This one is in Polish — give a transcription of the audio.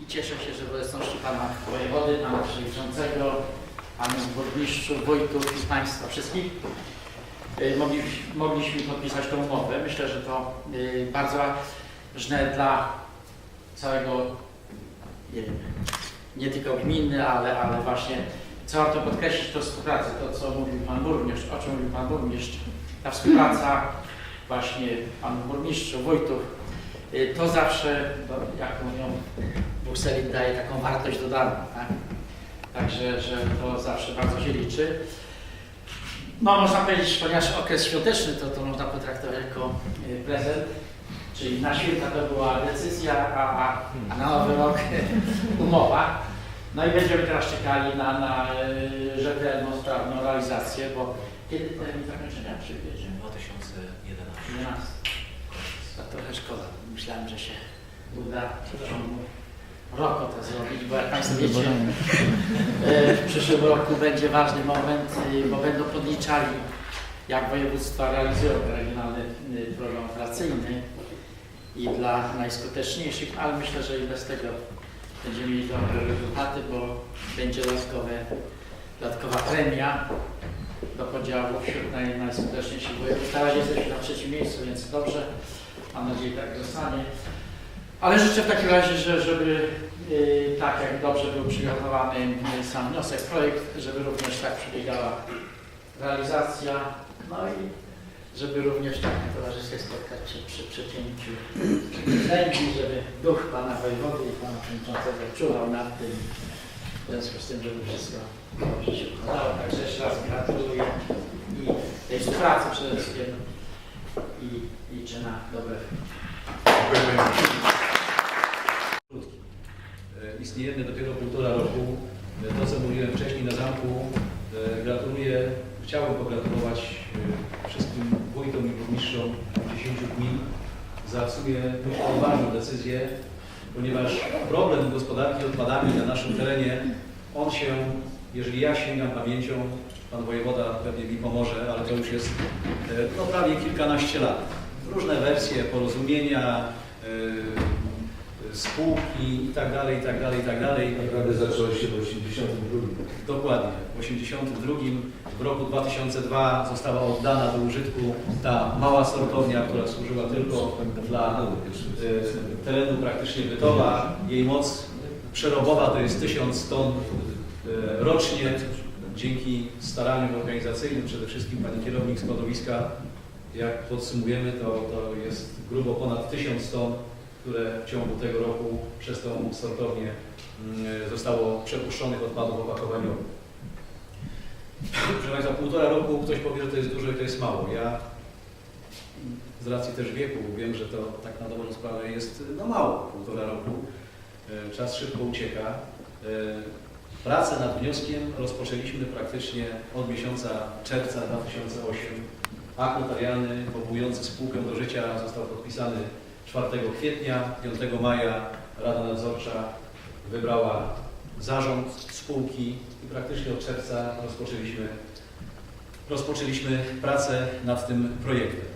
i cieszę się, że w obecności Pana Wojewody, Pana Przewodniczącego, Panów Burmistrzów, Wójtów i Państwa wszystkich y, mogli, mogliśmy podpisać tę umowę. Myślę, że to y, bardzo ważne dla całego, nie, nie tylko gminy, ale, ale właśnie co warto podkreślić, to współpraca, to co mówił Pan Burmistrz, o czym mówił Pan Burmistrz, ta współpraca właśnie Panów Burmistrzów, Wójtów, y, to zawsze, no, jak mówią w Brukseli, daje taką wartość dodaną, tak? Także, że to zawsze bardzo się liczy. No można powiedzieć, ponieważ okres świąteczny, to to można potraktować jako y, prezent, czyli na święta to była decyzja, a, a, a na nowy rok umowa. No i będziemy teraz czekali na, na y, rzetelną, sprawną realizację, bo kiedy termin zakończenia przyjedzie? 2011. 11. To trochę szkoda. Myślałem, że się uda w ciągu roku to zrobić, bo jak Państwo wiecie, e, w przyszłym roku będzie ważny moment, y, bo będą podliczali, jak województwa realizują ten regionalny y, program operacyjny i dla najskuteczniejszych, ale myślę, że i bez tego będziemy mieli dobre rezultaty, bo będzie dodatkowe, dodatkowa premia do podziału wśród naj, najskuteczniejszych województw. Na razie jesteśmy na trzecim miejscu, więc dobrze. Mam nadzieję, że tak zostanie. Ale życzę w takim razie, że, żeby y, tak jak dobrze był przygotowany y, sam wniosek, projekt, żeby również tak przebiegała realizacja, no i żeby również tak na towarzystwie spotkać się przy przecięciu ręki, żeby duch Pana Wojewody i Pana Przewodniczącego czuwał nad tym, w związku z tym, żeby wszystko dobrze się układało. Także jeszcze raz gratuluję i tej współpracy przede wszystkim i liczę na dobre Istniejemy dopiero półtora roku. To, co mówiłem wcześniej na zamku, e, gratuluję, chciałbym pogratulować e, wszystkim wójtom i burmistrzom 10 gmin za w sumie myślę decyzję, ponieważ problem gospodarki odpadami na naszym terenie, on się, jeżeli ja sięgam pamięcią, pan wojewoda pewnie mi pomoże, ale to już jest e, no, prawie kilkanaście lat. Różne wersje porozumienia, e, spółki i tak dalej, i tak dalej, i tak dalej. Naprawdę zaczęło się w 82. Dokładnie. W 82 w roku 2002 została oddana do użytku ta mała sortownia, która służyła tylko dla e, terenu praktycznie Bytowa. Jej moc przerobowa to jest 1000 ton e, rocznie. Dzięki staraniom organizacyjnym, przede wszystkim pani kierownik składowiska, jak podsumujemy, to, to jest grubo ponad 1000 ton, które w ciągu tego roku przez tą sortownię mm, zostało przepuszczonych odpadów opakowaniowych. Proszę Państwa, półtora roku ktoś powie, że to jest dużo i to jest mało. Ja z racji też wieku wiem, że to tak na dobrą sprawę jest no mało, półtora roku. E, Czas szybko ucieka. E, Pracę nad wnioskiem rozpoczęliśmy praktycznie od miesiąca czerwca 2008. Akt notarialny powołujący spółkę do życia został podpisany 4 kwietnia, 5 maja Rada Nadzorcza wybrała zarząd spółki i praktycznie od czerwca rozpoczęliśmy, rozpoczęliśmy pracę nad tym projektem.